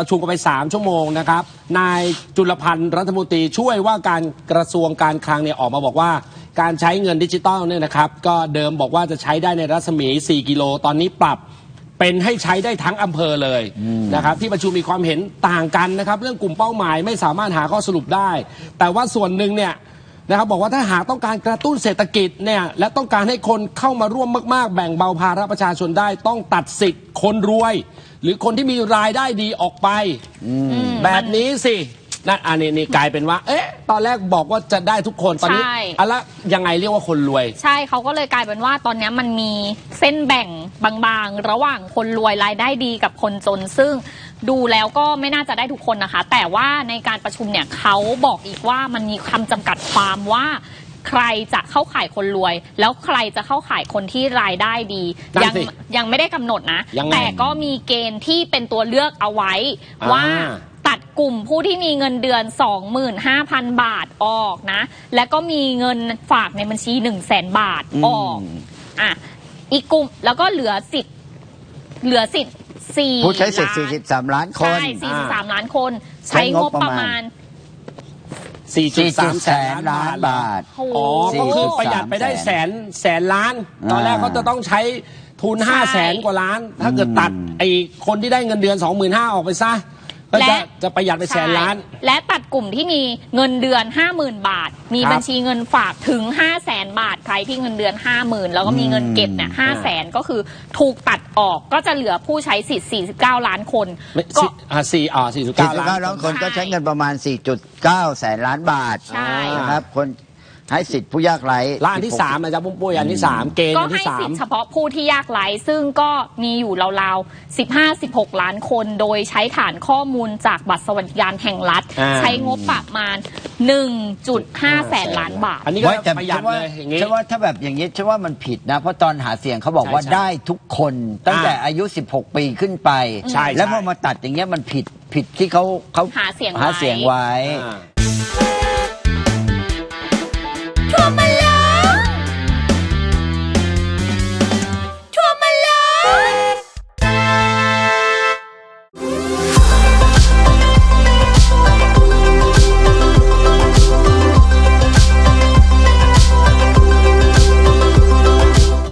ประชุมกันไป 3 ชั่วโมงนะครับ นายจุลพันธ์รัฐมนตรีช่วยว่าการกระทรวงการคลังเนี่ยออกมาบอกว่า การใช้เงินดิจิตอลเนี่ยนะครับ ก็เดิมบอกว่าจะใช้ได้ในรัศมี 4 กิโล ตอนนี้ปรับเป็นให้ใช้ได้ทั้งอำเภอเลยนะครับ ที่ประชุมมีความเห็นต่างกันนะครับ เรื่องกลุ่มเป้าหมายไม่สามารถหาข้อสรุปได้ แต่ว่าส่วนหนึ่งเนี่ย นะครับบอกว่าถ้าหากต้องการกระตุ้นเศรษฐกิจเนี่ยและต้องการให้คนเข้ามาร่วมมากๆ แบ่งเบาภาระประชาชนได้ต้องตัดสิทธิ์คนรวย หรือคนที่มีรายได้ดีออกไป แบบนี้สินั่นอันนี้นี่กลายเป็นว่า เอ๊ะ ตอนแรกบอกว่าจะได้ทุกคน ตอนนี้ใช่ อะละยังไงเรียกว่าคนรวย ใช่เขาก็เลยกลายเป็นว่าตอนเนี้ยมันมีเส้นแบ่งบางๆ ระหว่างคนรวยรายได้ดีกับคนจนซึ่ง ดูแล้วก็ไม่น่าจะได้ทุกคนนะคะ แต่ว่าในการประชุมเนี่ยเขาบอกอีกว่ามันมีคำจำกัดความว่า ใครจะเข้าข่ายคนรวย แล้วใครจะเข้าข่ายคนที่รายได้ดี นั่นยัสิยังไม่ได้กำหนดนะ ยังไงแต่ก็มีเกณฑ์ที่เป็นตัวเลือกเอาไว้ อ่า ว่าตัดกลุ่มผู้ที่มีเงินเดือน 25,000 บาทออกนะ และก็มีเงินฝากในบัญชี 1 0 0 0 0แสนบาทออกอะอีกกลุ่มแล้วก็เหลือสิทธิ์เหลือสิทธิ์ สี่ผู้ใช้สิทธิ์ล้าน43 ล้านคน ใช่43 ล้านคน ใช้ใช้งงบบปประระมามาณณ4.3 แสนล้านบาท โอ้โห อ๋อก็คือประหยัดไปได้แสนแสนล้าน ตอนแรกเขาจะต้องใช้ทุนใช่5แสนกว่าล้าน ถ้าเกิดตัดไอ้คนที่ได้เงินเดือน 25,000ออกไปซะ ก็จะจะประหยัดไปแสนล้าน ใช่และตัดกลุ่มที่มีเงินเดือน 50,000 บาท มีครับบัญชีเงินฝากถึง 5 0 0แสนบาท ใครที่เงินเดือน 50,000 แล้วก็มีเงินเก็บเนี่ยห้าแสนก็คือถูกตัดออกก็จะเหลือผู้ใช้สิทธิ์ 49 ล้านคน ไม่ก็ สี่อ่าสี่อ่าสี่จุดเก้าล้าน49ล้านคนก็ใช้เงินประมาณ 4.9 แสนล้านบาทใช่ นะครับ คน ให้สิทธิ์ผู้ยากไร้และอันที่สามนะจ๊ะปุ้มปุ้ยอันที่สามเกณฑ์ก็อันให้ที่สาสิมทธิ์เฉพาะผู้ที่ยากไร้ซึ่งก็มีอยู่ราวๆ 15-16 ล้านคน โดยใช้ฐานข้อมูลจากบัตรสวัสดิการแห่งรัฐ อ่า ใช้งบประมาณ 1.5 แสนล้านบาท อันนี้ก็ไว้แต่ประหยัดฉันว่าเลยอย่างงี้ ฉันว่าถ้าแบบอย่างนี้ฉันว่ามันผิดนะ เพราะตอนหาเสียงเขาบอกว่าใช่ใช่ได้ทุกคนตั้งแต่อายุ 16 ปีขึ้นไป ใช่แล้วใช่พอมาตัดอย่างเงี้ยมันผิดผิดที่เขาเขาหาเสียงไว้หาเสียงไว้ อ่า